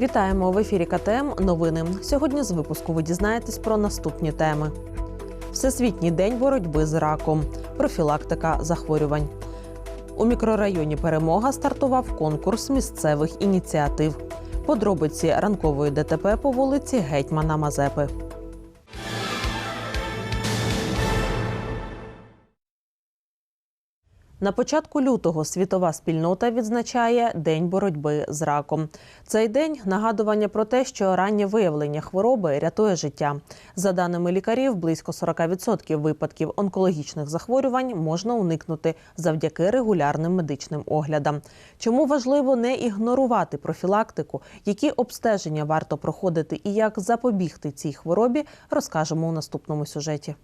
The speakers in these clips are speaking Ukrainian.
Вітаємо в ефірі КТМ. Новини. Сьогодні з випуску ви дізнаєтесь про наступні теми: Всесвітній день боротьби з раком, профілактика захворювань. У мікрорайоні Перемога стартував конкурс місцевих ініціатив. Подробиці ранкової ДТП по вулиці Гетьмана Мазепи. На початку лютого світова спільнота відзначає День боротьби з раком. Цей день нагадування про те, що раннє виявлення хвороби рятує життя. За даними лікарів, близько 40% випадків онкологічних захворювань можна уникнути завдяки регулярним медичним оглядам. Чому важливо не ігнорувати профілактику, які обстеження варто проходити і як запобігти цій хворобі, розкажемо у наступному сюжеті.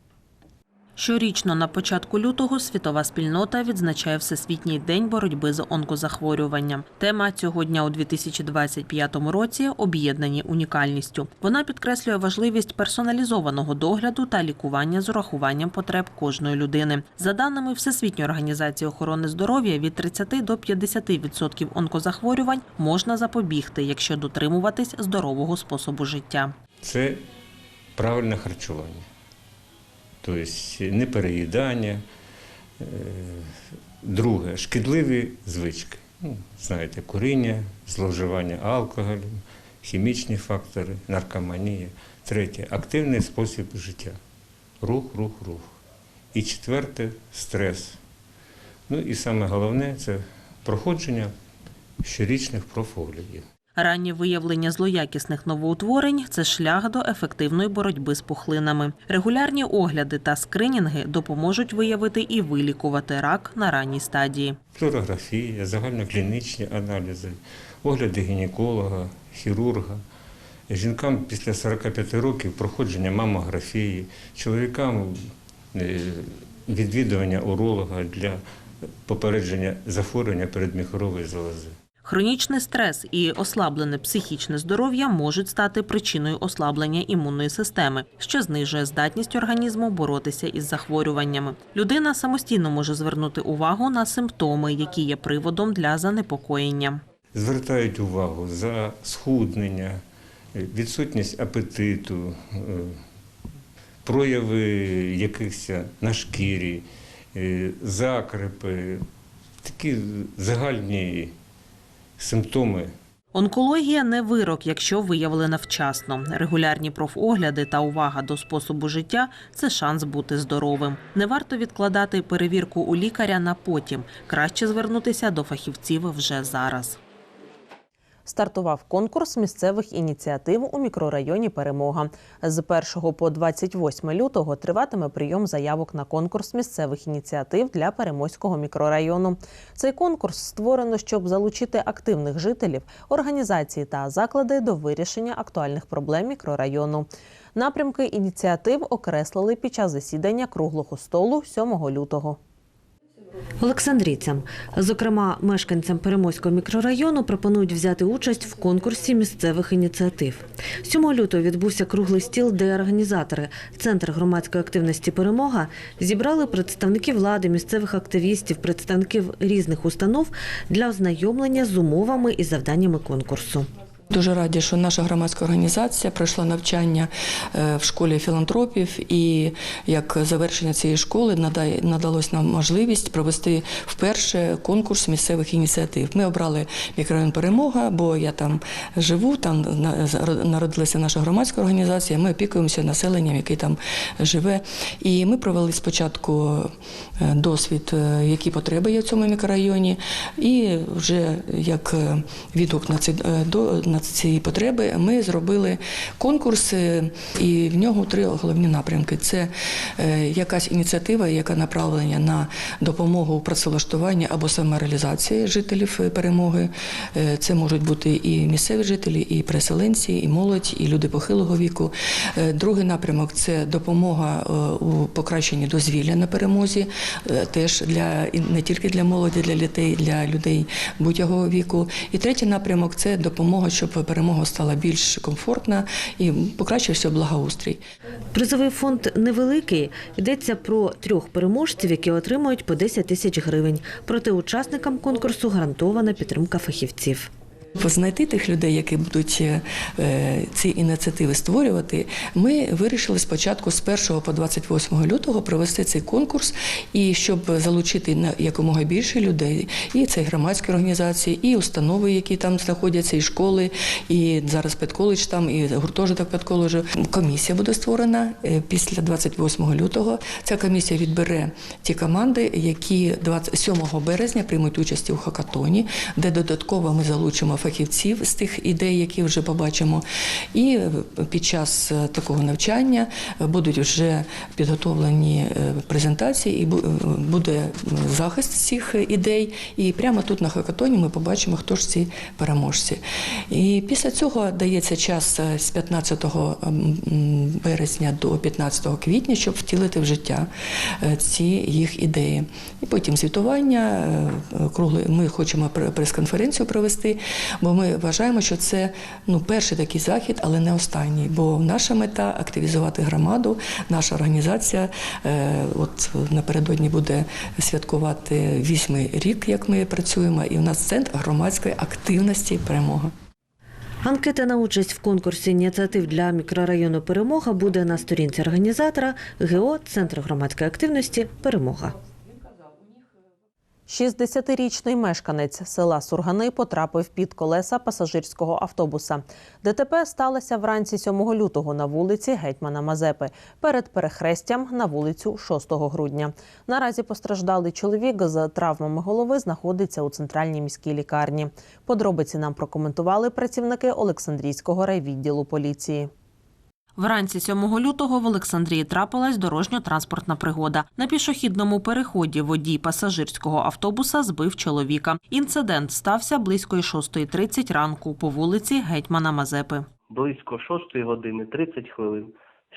Щорічно на початку лютого світова спільнота відзначає Всесвітній день боротьби з онкозахворюванням. Тема цього дня у 2025 році об'єднані унікальністю. Вона підкреслює важливість персоналізованого догляду та лікування з урахуванням потреб кожної людини. За даними Всесвітньої організації охорони здоров'я, від 30 до 50% онкозахворювань можна запобігти, якщо дотримуватись здорового способу життя. це правильне харчування. Тобто не переїдання. Е, Друге, шкідливі звички. Ну, знаєте, куріння, зловживання алкоголем, хімічні фактори, наркоманія. Третє активний спосіб життя. Рух, рух, рух. І четверте стрес. Ну і саме головне це проходження щорічних профоглядів. Раннє виявлення злоякісних новоутворень це шлях до ефективної боротьби з пухлинами. Регулярні огляди та скринінги допоможуть виявити і вилікувати рак на ранній стадії. флюорографія, загальноклінічні аналізи, огляди гінеколога, хірурга. Жінкам після 45 років проходження мамографії, чоловікам е, відвідування уролога для попередження захворювання передміхорової залози. Хронічний стрес і ослаблене психічне здоров'я можуть стати причиною ослаблення імунної системи, що знижує здатність організму боротися із захворюваннями. Людина самостійно може звернути увагу на симптоми, які є приводом для занепокоєння. Звертають увагу за схуднення, відсутність апетиту, е, прояви якихось на шкірі, е, закрепи, такі загальні симптоми Онкологія не вирок, якщо виявлена вчасно. Регулярні профогляди та увага до способу життя це шанс бути здоровим. Не варто відкладати перевірку у лікаря на потім. Краще звернутися до фахівців вже зараз. Стартував конкурс місцевих ініціатив у мікрорайоні Перемога. З 1 по 28 лютого триватиме прийом заявок на конкурс місцевих ініціатив для Перемозького мікрорайону. Цей конкурс створено, щоб залучити активних жителів, організації та заклади до вирішення актуальних проблем мікрорайону. Напрямки ініціатив окреслили під час засідання круглого столу 7 лютого. Олександрійцям, зокрема мешканцям Перемойського мікрорайону, пропонують взяти участь в конкурсі місцевих ініціатив. 7 лютого відбувся круглий стіл, де організатори Центр громадської активності Перемога зібрали представників влади, місцевих активістів, представників різних установ для ознайомлення з умовами і завданнями конкурсу. Дуже раді, що наша громадська організація пройшла навчання е, в школі філантропів, і як завершення цієї школи надалось нам можливість провести вперше конкурс місцевих ініціатив. Ми обрали мікрорайон Перемога, бо я там живу, там народилася наша громадська організація. Ми опікуємося населенням, яке там живе. І ми провели спочатку е, досвід, е, які потреби є в цьому мікрорайоні, і вже як відгук на до на ці потреби ми зробили конкурс, і в нього три головні напрямки: це е, якась ініціатива, яка направлена на допомогу у працевлаштуванні або самореалізації жителів е, перемоги. Е, Це можуть бути і місцеві жителі, і переселенці, і молодь, і люди похилого віку. Другий напрямок це допомога у покращенні дозвілля на перемозі, теж для не тільки для молоді, для дітей, для людей будь-якого віку. І третій напрямок це допомога, щоб перемога стала більш комфортна і покращився благоустрій. Призовий фонд невеликий. Йдеться про трьох переможців, які отримують по 10 тисяч гривень. Проте учасникам конкурсу гарантована підтримка фахівців. Знайти тих людей, які будуть е, ці ініціативи створювати, ми вирішили спочатку з 1 по 28 лютого провести цей конкурс, і щоб залучити якомога більше людей, і це громадські організації, і установи, які там знаходяться, і школи, і зараз педколедж там, і гуртожиток педколеджу. Комісія буде створена е, після 28 лютого. Ця комісія відбере ті команди, які 27 березня приймуть участь у хакатоні, де додатково ми залучимо фахівців з тих ідей, які вже побачимо. І під час е, такого навчання будуть вже підготовлені е, презентації, і е, буде захист цих ідей. І прямо тут на хакатоні ми побачимо, хто ж ці переможці. І після цього дається час з 15 березня до 15 квітня, щоб втілити в життя ці їх ідеї. І потім звітування. Ми хочемо прес-конференцію провести, бо ми вважаємо, що це ну, перший такий захід, але не останній. Бо наша мета активізувати громаду, наша організація. е, От напередодні буде святкувати вісьмий рік, як ми працюємо, і у нас центр громадської активності перемога. Анкета на участь в конкурсі ініціатив для мікрорайону Перемога буде на сторінці організатора ГО Центр громадської активності Перемога. 60-річний мешканець села Сургани потрапив під колеса пасажирського автобуса. ДТП сталося вранці 7 лютого на вулиці Гетьмана Мазепи перед перехрестям на вулицю 6 грудня. Наразі постраждалий чоловік з травмами голови знаходиться у центральній міській лікарні. Подробиці нам прокоментували працівники Олександрійського райвідділу поліції. Вранці 7 лютого в Олександрії трапилась дорожньо-транспортна пригода. На пішохідному переході водій пасажирського автобуса збив чоловіка. Інцидент стався близько 6.30 ранку по вулиці Гетьмана Мазепи. близько 6 години 30 хвилин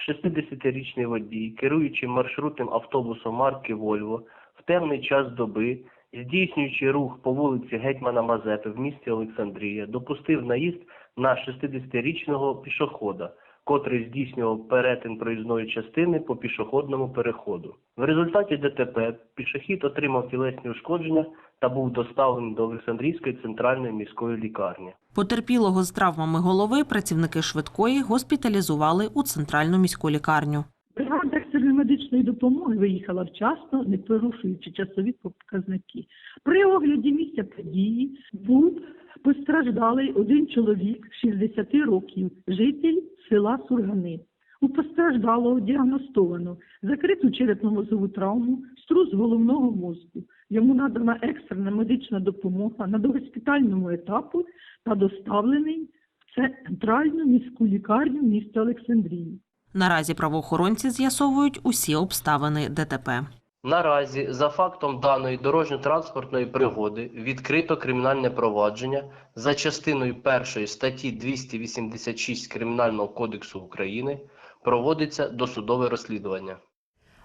60-річний водій, керуючи маршрутним автобусом марки Вольво в темний час доби, здійснюючи рух по вулиці Гетьмана Мазепи в місті Олександрія, допустив наїзд на 60-річного пішохода, котрий здійснював перетин проїзної частини по пішохідному переходу. В результаті ДТП пішохід отримав тілесні ушкодження та був доставлений до Олександрійської центральної міської лікарні. Потерпілого з травмами голови працівники швидкої госпіталізували у центральну міську лікарню. Бригада екстреної медичної допомоги виїхала вчасно, не порушуючи часові показники. При огляді місця події був постраждалий один чоловік 60 років, житель села Сургани. У постраждалого діагностовано закриту черепно-мозову травму, струс головного мозку. Йому надана екстрена медична допомога на догоспітальному етапу та доставлений в центральну міську лікарню міста Олександрії. Наразі правоохоронці з'ясовують усі обставини ДТП. Наразі за фактом даної дорожньо-транспортної пригоди відкрито кримінальне провадження за частиною 1 статті 286 Кримінального кодексу України проводиться досудове розслідування.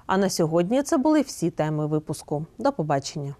А на сьогодні це були всі теми випуску. До побачення.